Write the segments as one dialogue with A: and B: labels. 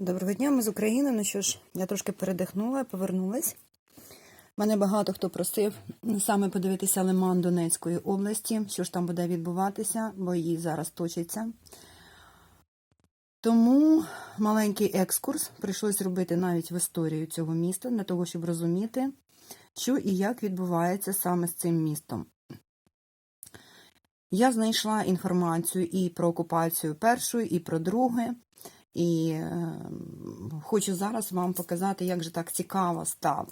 A: Доброго дня, ми з України. Ну що ж, я трошки передихнула, повернулась. Мене багато хто просив саме подивитися лиман Донецької області, що ж там буде відбуватися, бо її зараз точиться. Тому маленький екскурс прийшлось робити навіть в історію цього міста, для того, щоб розуміти, що і як відбувається саме з цим містом. Я знайшла інформацію і про окупацію першої, і про друге. І е, хочу зараз вам показати, як же так цікаво стало.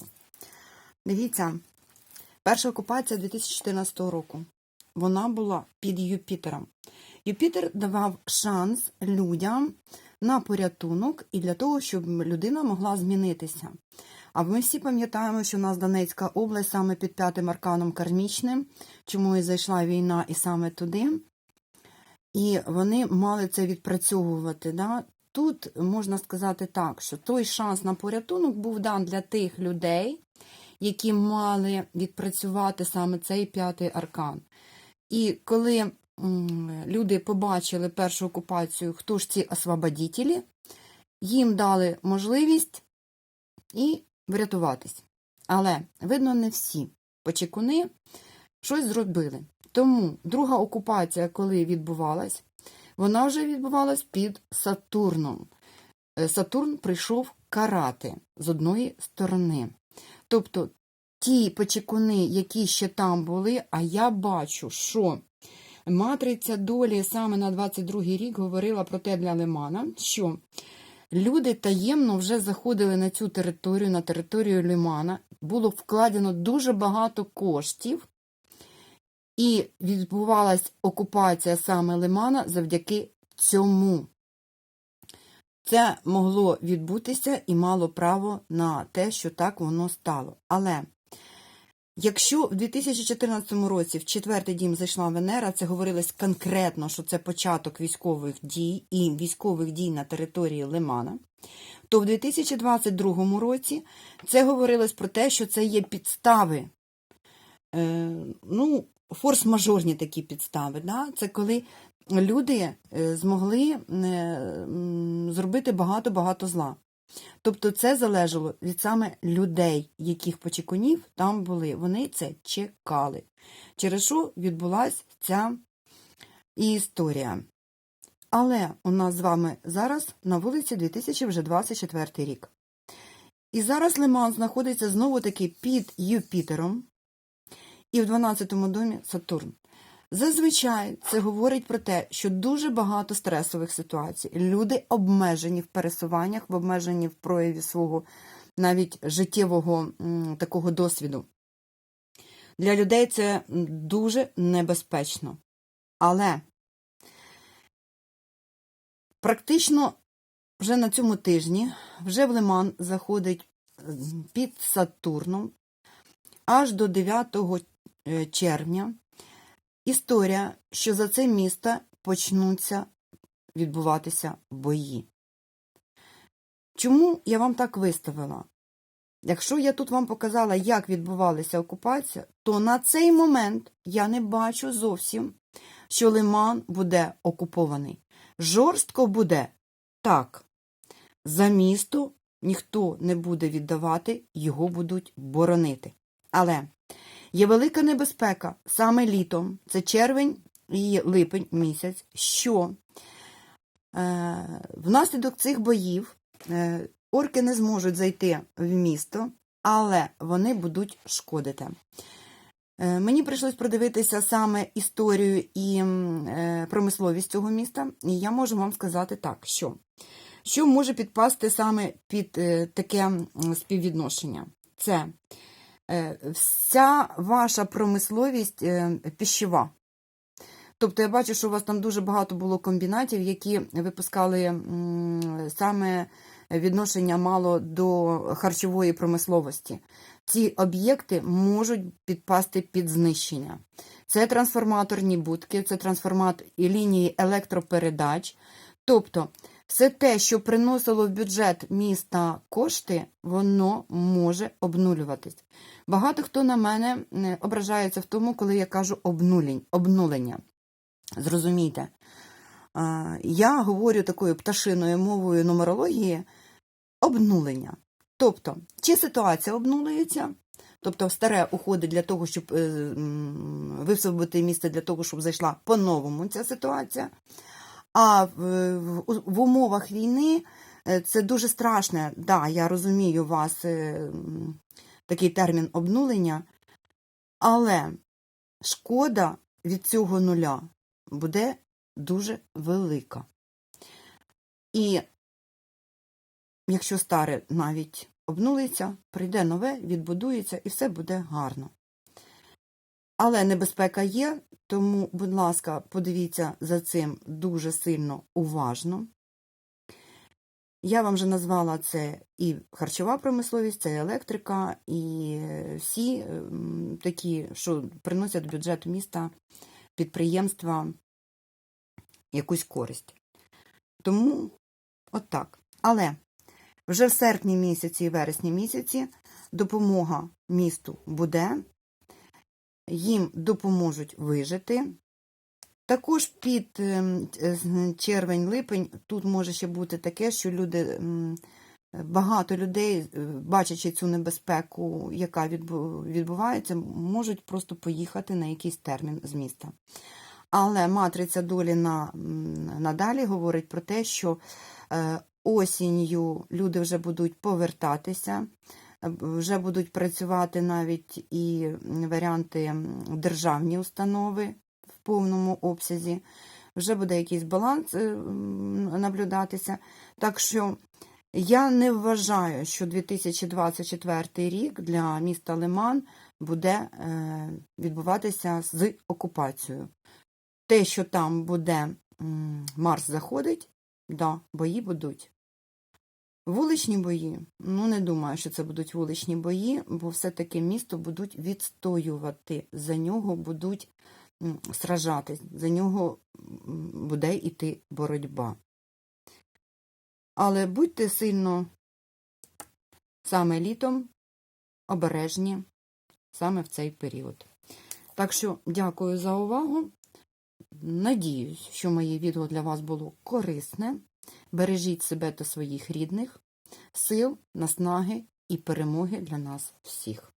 A: Дивіться, перша окупація 2014 року. Вона була під Юпітером. Юпітер давав шанс людям на порятунок і для того, щоб людина могла змінитися. А ми всі пам'ятаємо, що у нас Донецька область саме під п'ятим арканом кармічним, чому і зайшла війна і саме туди. І вони мали це відпрацьовувати. Да? Тут можна сказати так, що той шанс на порятунок був дан для тих людей, які мали відпрацювати саме цей п'ятий аркан. І коли люди побачили першу окупацію, хто ж ці освободітелі, їм дали можливість і врятуватись. Але, видно, не всі почекуни щось зробили. Тому друга окупація, коли відбувалась, вона вже відбувалась під Сатурном. Е, Сатурн прийшов карати з одної сторони. Тобто ті почекуни, які ще там були, а я бачу, що матриця долі саме на 22-й рік говорила про те для Лимана, що люди таємно вже заходили на цю територію, на територію Лимана, було вкладено дуже багато коштів. І відбувалась окупація саме Лимана завдяки цьому. Це могло відбутися і мало право на те, що так воно стало. Але якщо в 2014 році в четвертий дім зайшла Венера, це говорилось конкретно, що це початок військових дій і військових дій на території Лимана, то в 2022 році це говорилось про те, що це є підстави. Е, ну, форс-мажорні такі підстави. Да? Це коли люди е, змогли е, зробити багато-багато зла. Тобто це залежало від саме людей, яких почекунів там були. Вони це чекали. Через що відбулася ця історія. Але у нас з вами зараз на вулиці 2024 рік. І зараз Лиман знаходиться знову-таки під Юпітером і в 12-му домі Сатурн. Зазвичай це говорить про те, що дуже багато стресових ситуацій. Люди обмежені в пересуваннях, в обмежені в прояві свого навіть життєвого такого досвіду. Для людей це дуже небезпечно. Але практично вже на цьому тижні вже в Лиман заходить під Сатурном аж до 9 е, червня історія, що за це місто почнуться відбуватися бої. Чому я вам так виставила? Якщо я тут вам показала, як відбувалася окупація, то на цей момент я не бачу зовсім, що Лиман буде окупований. Жорстко буде так. За місто ніхто не буде віддавати, його будуть боронити. Але є велика небезпека. Саме літом, це червень і липень місяць, що? Е, внаслідок цих боїв е, орки не зможуть зайти в місто, але вони будуть шкодити. Е, Мені прийшлось продивитися саме історію і е, промисловість цього міста, і я можу вам сказати так, що, що може підпасти саме під е, таке співвідношення. Це вся ваша промисловість е, пищева. Тобто я бачу, що у вас там дуже багато було комбінатів, які випускали саме відношення мало до харчової промисловості. Ці об'єкти можуть підпасти під знищення. Це трансформаторні будки, це трансформатор і лінії електропередач. Тобто, все те, що приносило в бюджет міста кошти, воно може обнулюватись. Багато хто на мене ображається в тому, коли я кажу обнулення. Зрозумійте, Я говорю такою пташиною мовою нумерології обнулення. Тобто, чи ситуація обнулюється, тобто старе уходить для того, щоб е, висвободити місце для того, щоб зайшла по-новому ця ситуація. А в, в, умовах війни е, це дуже страшне. Да, я розумію вас е, такий термін обнулення, але шкода від цього нуля буде дуже велика. І якщо старе навіть обнулиться, прийде нове, відбудується і все буде гарно. Але небезпека є, тому, будь ласка, подивіться за цим дуже сильно уважно. Я вам вже назвала це і харчова промисловість, це і електрика, і всі ем, такі, що приносять бюджет міста підприємства якусь користь. Тому от так. Але вже в серпні місяці і вересні місяці допомога місту буде, їм допоможуть вижити. Також під ем, е, червень-липень тут може ще бути таке, що люди, багато людей, е, бачачи цю небезпеку, яка відбувається, можуть просто поїхати на якийсь термін з міста. Але матриця долі на, надалі говорить про те, що е, осінню люди вже будуть повертатися, вже будуть працювати навіть і варіанти державні установи в повному обсязі, вже буде якийсь баланс е, наблюдатися. Так що я не вважаю, що 2024 рік для міста Лиман буде е, відбуватися з окупацією. Те, що там буде Марс заходить, да, бої будуть. Вуличні бої, ну не думаю, що це будуть вуличні бої, бо все-таки місто будуть відстоювати, за нього будуть сражатись, за нього буде йти боротьба. Але будьте сильно саме літом обережні саме в цей період. Так що дякую за увагу. Надіюсь, що моє відео для вас було корисне. Бережіть себе та своїх рідних, сил, наснаги і перемоги для нас всіх.